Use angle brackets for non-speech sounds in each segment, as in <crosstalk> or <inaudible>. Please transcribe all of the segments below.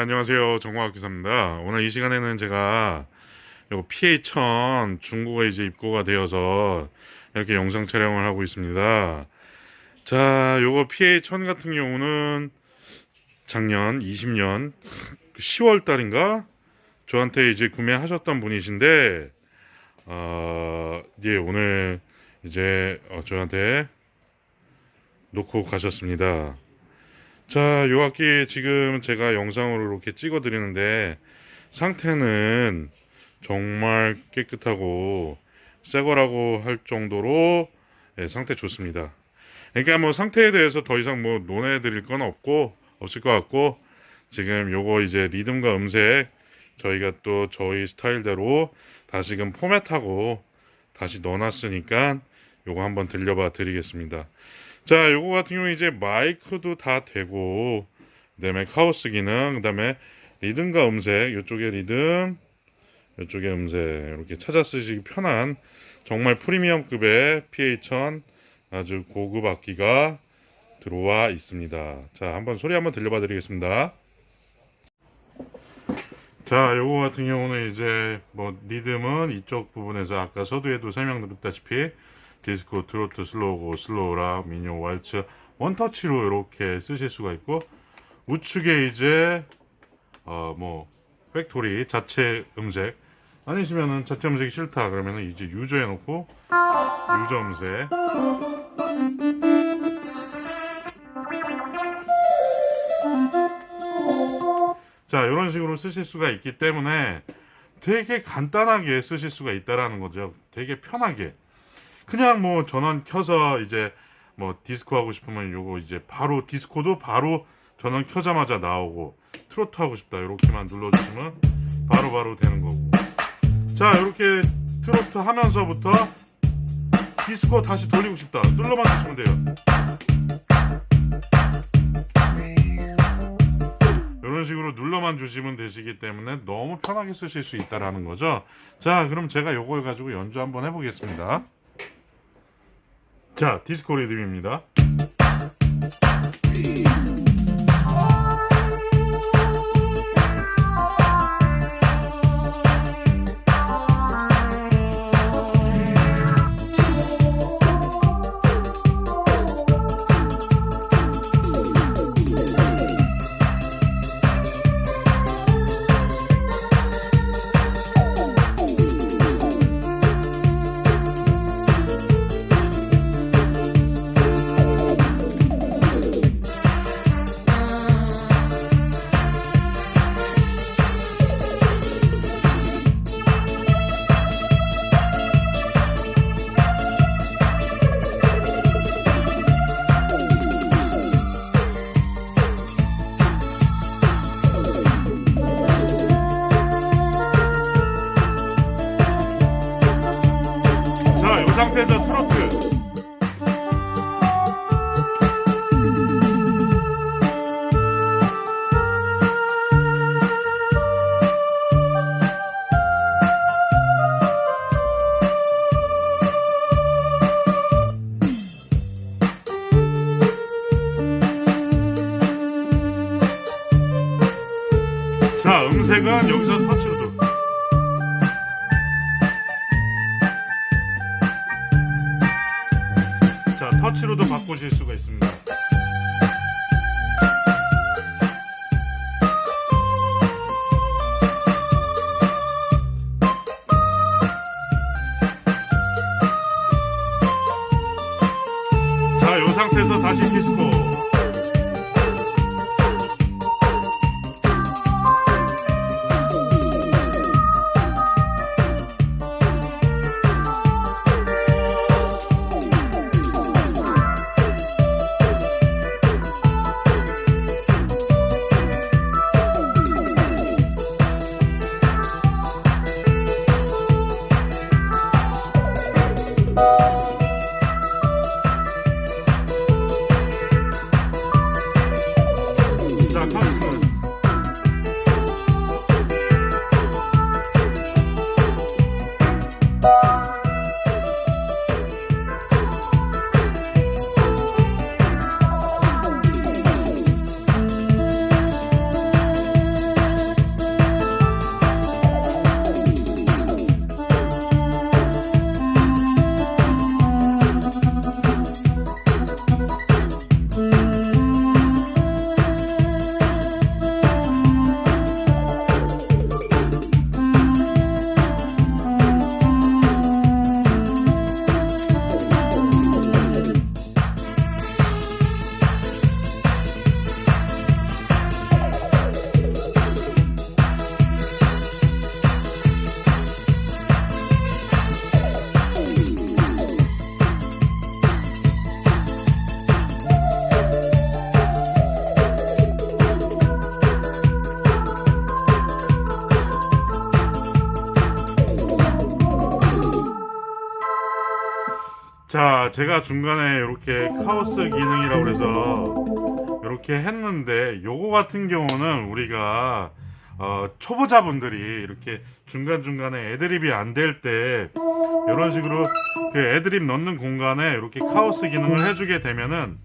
안녕하세요. 정광학 기사입니다. 오늘 이 시간에는 제가 요거 PA1000 중고가 이제 입고가 되어서 이렇게 영상 촬영을 하고 있습니다. 자, 요거 PA1000 같은 경우는 작년 20년 10월 달인가 저한테 이제 구매하셨던 분이신데 어, 예, 오늘 이제 어, 저한테 놓고 가셨습니다. 자, 요 악기 지금 제가 영상으로 이렇게 찍어 드리는데 상태는 정말 깨끗하고 새 거라고 할 정도로 예, 상태 좋습니다. 그러니까 뭐 상태에 대해서 더 이상 뭐 논해 드릴 건 없고 없을 것 같고 지금 요거 이제 리듬과 음색 저희가 또 저희 스타일대로 다시금 포맷하고 다시 넣어놨으니까 요거 한번 들려봐 드리겠습니다. 자, 요거 같은 경우 이제 마이크도 다 되고, 그 다음에 카오스 기능, 그 다음에 리듬과 음색, 요쪽에 리듬, 요쪽에 음색 이렇게 찾아 쓰시기 편한 정말 프리미엄급의 PA1000 아주 고급 악기가 들어와 있습니다. 자, 한번 소리 한번 들려봐 드리겠습니다. 자, 요거 같은 경우는 이제 뭐 리듬은 이쪽 부분에서 아까 서두에도 설명드렸다시피 디스코, 트로트, 슬로우, 슬로우락, 미니오, 왈츠 원터치로 이렇게 쓰실 수가 있고 우측에 이제 어 뭐 팩토리 자체 음색. 아니시면은 자체 음색이 싫다 그러면은 이제 유저 해 놓고 유저 음색. 자 이런 식으로 쓰실 수가 있기 때문에 되게 간단하게 쓰실 수가 있다라는 거죠. 되게 편하게 그냥 뭐 전원 켜서 이제 뭐 디스코 하고 싶으면 요거 이제 바로 디스코도 바로 전원 켜자마자 나오고 트로트 하고 싶다. 이렇게만 눌러주시면 바로 바로 되는 거고. 자 이렇게 트로트 하면서부터 디스코 다시 돌리고 싶다. 눌러만 주시면 돼요. 이런 식으로 눌러만 주시면 되시기 때문에 너무 편하게 쓰실 수 있다라는 거죠? 자 그럼 제가 요걸 가지고 연주 한번 해보겠습니다 자, 디스코 리듬입니다. 상태에서 트로트. 자, 터치로도 바꾸실 수가 있습니다. 자, 이 상태에서 다시 디스코. 자, 제가 중간에 이렇게 카오스 기능이라고 그래서 이렇게 했는데 요거 같은 경우는 우리가 어, 초보자분들이 이렇게 중간중간에 애드립이 안 될 때 이런 식으로 그 애드립 넣는 공간에 이렇게 카오스 기능을 해주게 되면은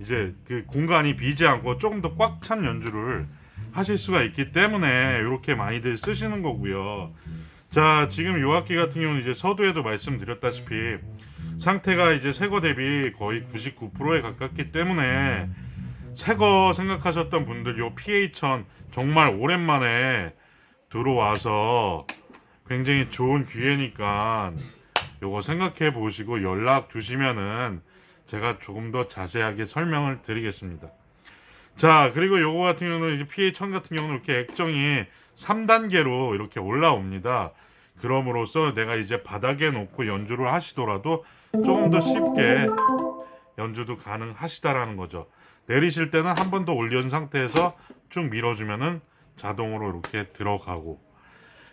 이제 그 공간이 비지 않고 조금 더 꽉 찬 연주를 하실 수가 있기 때문에 이렇게 많이들 쓰시는 거고요. 자, 지금 요 악기 같은 경우는 이제 서두에도 말씀드렸다시피 상태가 이제 새거 대비 거의 99%에 가깝기 때문에 새거 생각하셨던 분들 요 PH1000 정말 오랜만에 들어와서 굉장히 좋은 기회니까 요거 생각해 보시고 연락 주시면은 제가 조금 더 자세하게 설명을 드리겠습니다. 자, 그리고 요거 같은 경우는 이제 PH1000 같은 경우는 이렇게 액정이 3단계로 이렇게 올라옵니다. 그럼으로써 내가 이제 바닥에 놓고 연주를 하시더라도 조금 더 쉽게 연주도 가능하시다라는 거죠. 내리실 때는 한 번 더 올려준 상태에서 쭉 밀어주면은 자동으로 이렇게 들어가고.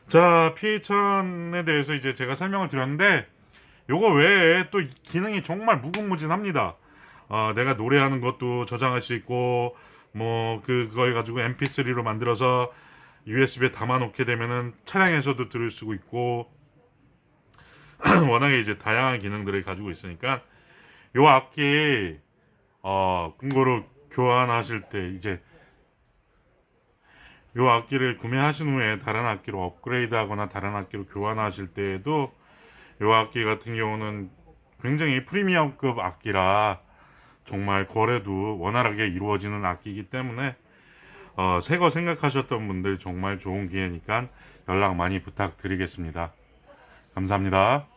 자, PH1000에 대해서 이제 제가 설명을 드렸는데, 요거 외에 또 기능이 정말 무궁무진합니다. 어, 내가 노래하는 것도 저장할 수 있고, 뭐, 그, 그걸 가지고 mp3로 만들어서 USB에 담아 놓게 되면은 차량에서도 들을 수 있고, <clears throat> 워낙에 이제 다양한 기능들을 가지고 있으니까, 요 악기, 어, 금고로 교환하실 때 이제 요 악기를 구매하신 후에 다른 악기로 업그레이드 하거나 다른 악기로 교환하실 때에도 요 악기 같은 경우는 굉장히 프리미엄급 악기라 정말 거래도 원활하게 이루어지는 악기이기 때문에 어, 새거 생각하셨던 분들 정말 좋은 기회니까 연락 많이 부탁드리겠습니다. 감사합니다.